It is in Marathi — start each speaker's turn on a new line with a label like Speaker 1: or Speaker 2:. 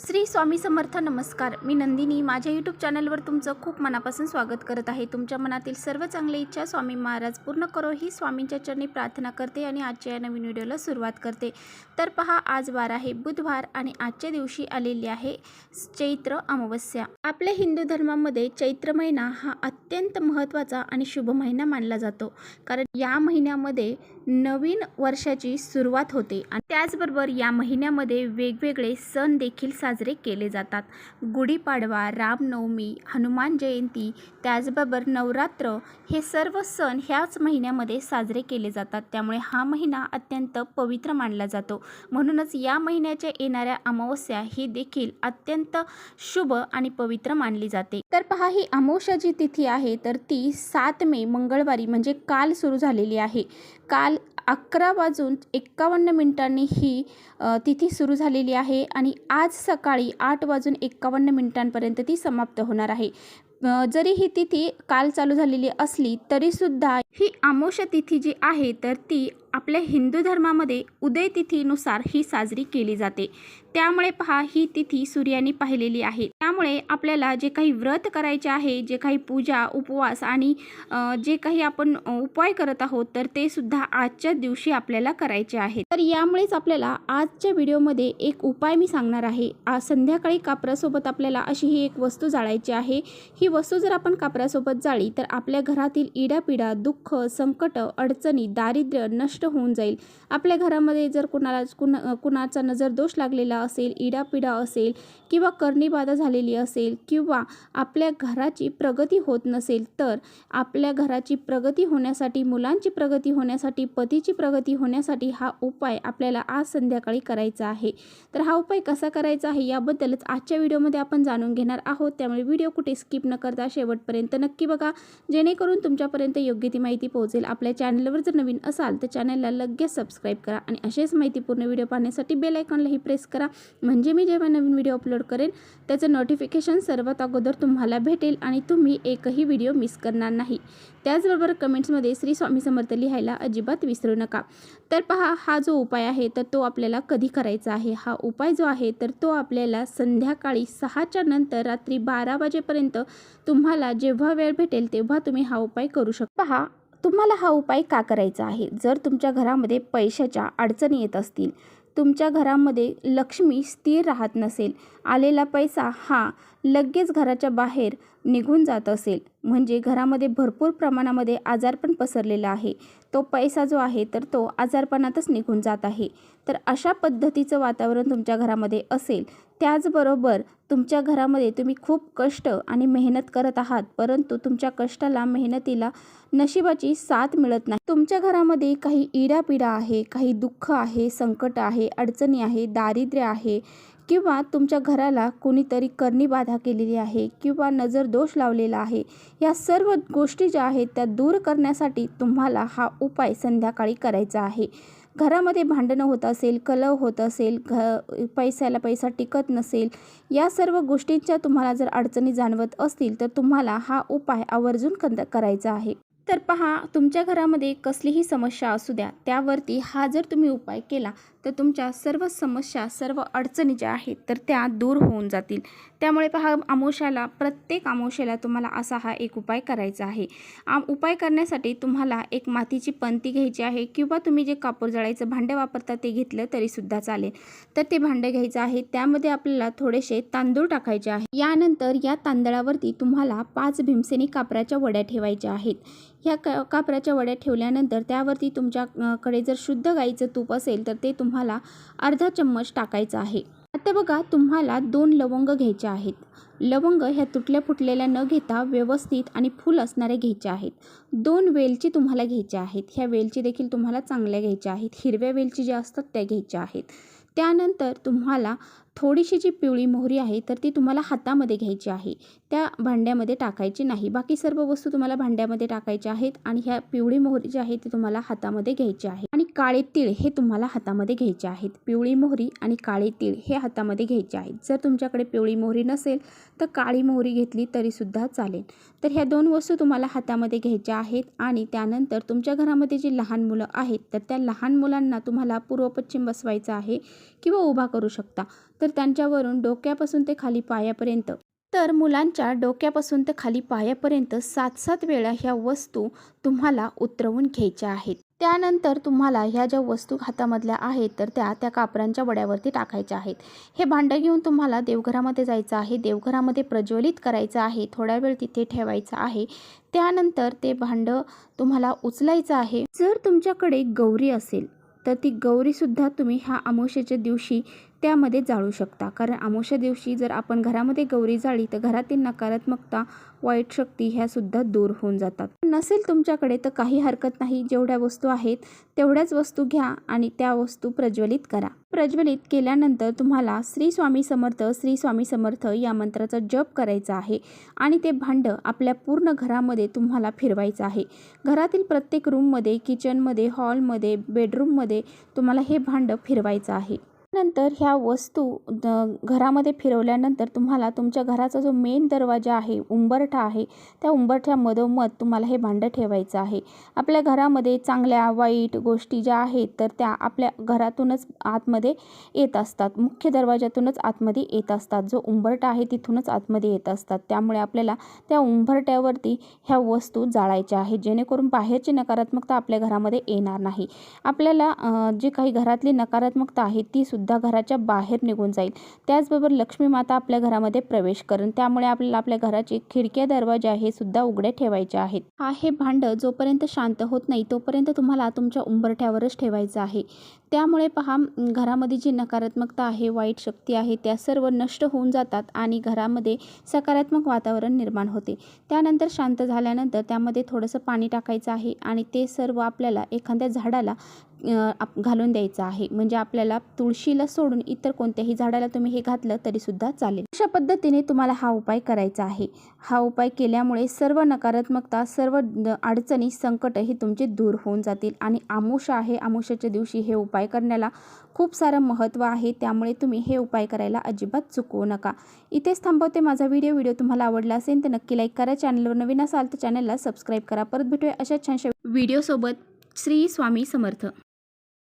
Speaker 1: श्री स्वामी समर्थ नमस्कार. मी नंदिनी. माझ्या यूट्यूब चॅनलवर तुमचं खूप मनापासून स्वागत करत आहे. तुमच्या मनातील सर्व चांगली इच्छा स्वामी महाराज पूर्ण करो. ही स्वामींच्या चरणी प्रार्थना करते आणि आजच्या या नवीन व्हिडिओला सुरुवात करते. तर पहा आज वार आहे. बुधवार आणि आजच्या दिवशी आलेली आहे चैत्र अमावस्या. आपल्या हिंदू धर्मामध्ये चैत्र महिना हा अत्यंत महत्त्वाचा आणि शुभ महिना मानला जातो. कारण या महिन्यामध्ये नवीन वर्षाची सुरुवात होते आणि त्याचबरोबर या महिन्यामध्ये वेगवेगळे सण देखील साजरे केले जातात. गुढीपाडवा रामनवमी हनुमान जयंती त्याचबरोबर नवरात्र हे सर्व सण ह्याच महिन्यामध्ये साजरे केले जातात. त्यामुळे हा महिना अत्यंत पवित्र मानला जातो. म्हणूनच या महिन्याच्या येणाऱ्या अमावस्या ही देखील अत्यंत शुभ आणि पवित्र मानली जाते. तर पहा ही अमावस्या जी तिथी आहे. तर ती सात मे मंगळवारी म्हणजे काल सुरू झालेली आहे. काल अकरा वाजून एक्कावन्न मिनिटांनी ही तिथी सुरू झालेली आहे आणि आज सकाळी आठ वाजून एक्कावन्न मिनिटांपर्यंत ती समाप्त होणार आहे. जरी ही तिथी काल चालू झालेली असली तरीसुद्धा ही अमावस्या तिथी जी आहे तर ती आपल्या हिंदू धर्मामध्ये उदय तिथीनुसार ही साजरी केली जाते. त्यामुळे पहा ही तिथी सूर्याने पाहिलेली आहे. त्यामुळे आपल्याला जे काही व्रत करायचे आहे जे काही पूजा उपवास आणि जे काही आपण उपाय करत आहोत तर ते सुद्धा आजच्या दिवशी आपल्याला करायचे आहेत. तर यामुळेच आपल्याला आजच्या व्हिडिओमध्ये एक उपाय मी सांगणार आहे. आज संध्याकाळी कापरासोबत आपल्याला अशी ही एक वस्तू जाळायची आहे. ही वस्तू जर आपण कापरासोबत जाळी तर आपल्या घरातील इडापिडा दुःख दुःख संकट अडचणी दारिद्र्य नष्ट होऊन जाईल. आपल्या घरामध्ये जर कुणाला कुणा कुणाचा नजर दोष लागलेला असेल इडापिडा असेल किंवा कर्णीबाधा झालेली असेल किंवा आपल्या घराची प्रगती होत नसेल तर आपल्या घराची प्रगती होण्यासाठी मुलांची प्रगती होण्यासाठी पतीची प्रगती होण्यासाठी हा उपाय आपल्याला आज संध्याकाळी करायचा आहे. तर हा उपाय कसा करायचा आहे याबद्दलच आजच्या व्हिडिओमध्ये आपण जाणून घेणार आहोत. त्यामुळे व्हिडिओ कुठे स्किप न करता शेवटपर्यंत नक्की बघा. जेणेकरून तुमच्यापर्यंत योग्य ती माहिती माहिती पोहोचेल. आपल्या चॅनलवर जर नवीन असाल तर चॅनलला लगेच सबस्क्राईब करा आणि असेच माहितीपूर्ण व्हिडिओ पाहण्यासाठी बेल आयकॉनलाही प्रेस करा. म्हणजे मी जेव्हा नवीन व्हिडिओ अपलोड करेन त्याचं नोटिफिकेशन सर्वात अगोदर तुम्हाला भेटेल आणि तुम्ही एकही व्हिडिओ मिस करणार नाही. त्याचबरोबर कमेंट्समध्ये श्री स्वामी समर्थ लिहायला अजिबात विसरू नका. तर पहा हा जो उपाय आहे तर तो आपल्याला कधी करायचा आहे? हा उपाय जो आहे तर तो आपल्याला संध्याकाळी सहाच्या नंतर रात्री बारा वाजेपर्यंत तुम्हाला जेव्हा वेळ भेटेल तेव्हा तुम्ही हा उपाय करू शकता पहा तुम्हाला हा उपाय का करायचा आहे? जर तुमच्या घरामध्ये पैशाच्या अडचणी येत असतील तुमच्या घरामध्ये लक्ष्मी स्थिर राहत नसेल आलेला पैसा हा लगेच घराच्या बाहेर निघून जात असेल. म्हणजे घरामध्ये भरपूर प्रमाणामध्ये आजारपण पसरलेला आहे. तो पैसा जो आहे तर तो आजारपणातच निघून जात आहे. तर अशा पद्धतीचं वातावरण तुमच्या घरामध्ये असेल त्याचबरोबर तुमच्या घरामध्ये तुम्ही खूप कष्ट आणि मेहनत करत आहात परंतु तुमच्या कष्टाला मेहनतीला नशिबाची साथ मिळत नाही. तुमच्या घरामध्ये काही इडापिडा आहे काही दुःख आहे संकट आहे अडचणी आहे दारिद्र्य आहे किंवा तुमच्या घराला कोणीतरी करणी बाधा केलेली आहे किंवा नजर दोष लावलेला आहे या सर्व गोष्टी ज्या आहेत त्या दूर करण्यासाठी तुम्हाला हा उपाय संध्याकाळी करायचा आहे. घरामध्ये भांडणं होत असेल कलह होत असेल घ पैशाला पैसा टिकत नसेल या सर्व गोष्टींच्या तुम्हाला जर अडचणी जाणवत असतील तर तुम्हाला हा उपाय आवर्जून कंद करायचा आहे. तर पहा तुमच्या घरामध्ये कसलीही समस्या असू द्या त्यावरती हा जर तुम्ही उपाय केला तर तुमच्या सर्व समस्या सर्व अडचणी ज्या आहेत तर त्या दूर होऊन जातील. त्यामुळे पहा आमोशाला प्रत्येक आमोशाला तुम्हाला असा हा एक उपाय करायचा आहे. आम उपाय करण्यासाठी तुम्हाला एक मातीची पंती घ्यायची आहे किंवा तुम्ही जे कापूर जळायचं भांडं वापरता ते घेतलं तरीसुद्धा चालेल. तर ते भांडं घ्यायचं आहे. त्यामध्ये आपल्याला थोडेसे तांदूळ टाकायचे आहे. यानंतर या तांदळावरती तुम्हाला पाच भीमसेनी कापराच्या वड्या ठेवायच्या आहेत. ह्या का कापराच्या वड्या ठेवल्यानंतर त्यावरती तुमच्याकडे जर शुद्ध गाईचं तूप असेल तर ते तुम्हाला अर्धा चम्मच टाकायचा आहे. आता बघा तुम्हाला दोन लवंग घ्यायचे आहेत. लवंग ह्या तुटल्या फुटलेल्या न घेता व्यवस्थित आणि फुल असणाऱ्या घ्यायच्या आहेत. दोन वेलची तुम्हाला घ्यायच्या आहेत. ह्या वेलची देखील तुम्हाला चांगल्या घ्यायच्या आहेत. हिरव्या वेलची ज्या असतात त्या घ्यायच्या आहेत. त्यानंतर तुम्हाला थोडीशी जी पिवळी मोहरी आहे तर ती तुम्हाला हातामध्ये घ्यायची आहे. त्या भांड्यामध्ये टाकायची नाही. बाकी सर्व वस्तू तुम्हाला भांड्यामध्ये टाकायच्या आहेत आणि ह्या पिवळी मोहरी जी आहे ती तुम्हाला हातामध्ये घ्यायची आहे. काळे तीळ हे तुम्हाला हातामध्ये घ्यायचे आहेत. पिवळी मोहरी आणि काळे तीळ हे हातामध्ये घ्यायचे आहेत. जर तुमच्याकडे पिवळी मोहरी नसेल तर काळी मोहरी घेतली तरीसुद्धा चालेल. तर ह्या दोन वस्तू तुम्हाला हातामध्ये घ्यायच्या आहेत आणि त्यानंतर तुमच्या घरामध्ये जी लहान मुलं आहेत तर त्या लहान मुलांना तुम्हाला पूर्वपश्चिम बसवायचं आहे किंवा उभा करू शकता. तर त्यांच्यावरून डोक्यापासून ते खाली पायापर्यंत तर मुलांच्या डोक्यापासून ते खाली पायापर्यंत सात सात वेळा ह्या वस्तू तुम्हाला उतरवून घ्यायच्या आहेत. त्यानंतर तुम्हाला ह्या ज्या वस्तू हातामधल्या आहेत तर त्या त्या कापरांच्या वड्यावरती टाकायच्या आहेत. हे भांडं घेऊन तुम्हाला देवघरामध्ये जायचं आहे देवघरामध्ये प्रज्वलित करायचं आहे थोड्या वेळ तिथे ठेवायचं आहे. त्यानंतर ते भांडं तुम्हाला उचलायचं आहे. जर तुमच्याकडे गौरी असेल तर ती गौरीसुद्धा तुम्ही ह्या अमावस्येच्या दिवशी त्यामध्ये जाळू शकता. कारण अमावस्या दिवशी जर आपण घरामध्ये गौरी जाळी तर घरातील नकारात्मकता वाईट शक्ती ह्यासुद्धा दूर होऊन जातात. नसेल तुमच्याकडे तर काही हरकत नाही. जेवढ्या वस्तू आहेत तेवढ्याच वस्तू घ्या आणि त्या वस्तू प्रज्वलित करा. प्रज्वलित केल्यानंतर तुम्हाला श्री स्वामी समर्थ श्री स्वामी समर्थ या मंत्राचा जप करायचा आहे आणि ते भांडं आपल्या पूर्ण घरामध्ये तुम्हाला फिरवायचं आहे. घरातील प्रत्येक रूममध्ये किचनमध्ये हॉलमध्ये बेडरूममध्ये तुम्हाला हे भांडं फिरवायचं आहे. नंतर ह्या वस्तू द- घरामध्ये फिरवल्यानंतर तुम्हाला तुमच्या घराचा जो मेन दरवाजा आहे उंबरठा आहे त्या उंबरठ्यामधोमध तुम्हाला हे भांडं ठेवायचं आहे. आपल्या घरामध्ये चांगल्या वाईट गोष्टी ज्या आहेत तर त्या आपल्या घरातूनच आतमध्ये येत असतात. मुख्य दरवाजातूनच आतमध्ये येत असतात. जो उंबरठा आहे तिथूनच आतमध्ये येत असतात. त्यामुळे आपल्याला त्या उंबरट्यावरती ह्या वस्तू जाळायच्या आहेत. जेणेकरून बाहेरची नकारात्मकता आपल्या घरामध्ये येणार नाही. आपल्याला जी काही घरातली नकारात्मकता आहे ती सुद्धा सुद्धा घराच्या बाहेर निघून जाईल. त्याचबरोबर लक्ष्मी माता आपल्या घरामध्ये प्रवेश करेन. त्यामुळे आपल्याला आपल्या घराचे खिडक्या दरवाजा हे सुद्धा उघडे ठेवायचे आहेत. हा हे भांडं जोपर्यंत शांत होत नाही तोपर्यंत तुम्हाला तुमच्या उंबरठ्यावरच ठेवायचं आहे. त्यामुळे पहा घरामध्ये जी नकारात्मकता आहे वाईट शक्ती आहे त्या सर्व नष्ट होऊन जातात आणि घरामध्ये सकारात्मक वातावरण निर्माण होते. त्यानंतर शांत झाल्यानंतर त्यामध्ये थोडंसं पाणी टाकायचं आहे आणि ते सर्व आपल्याला एखाद्या झाडाला आप घालून द्यायचं आहे. म्हणजे आपल्याला तुळशीला सोडून इतर कोणत्याही झाडाला तुम्ही हे घातलं तरीसुद्धा चालेल. अशा पद्धतीने तुम्हाला हा उपाय करायचा आहे. हा उपाय केल्यामुळे सर्व नकारात्मकता सर्व अडचणी संकट हे तुमचे दूर होऊन जातील आणि आमुष आहे. आमुषाच्या दिवशी हे उपाय उपाय करण्याला खूप सारं महत्त्व आहे त्यामुळे तुम्ही हे उपाय करायला अजिबात चुकवू नका. इथेच थांबवते माझा व्हिडिओ. व्हिडिओ तुम्हाला आवडला असेल तर नक्की लाईक करा. चॅनलवर नवीन असाल तर चॅनलला सबस्क्राईब करा. परत भेटूया अशा छानशा व्हिडिओसोबत. श्री स्वामी समर्थ.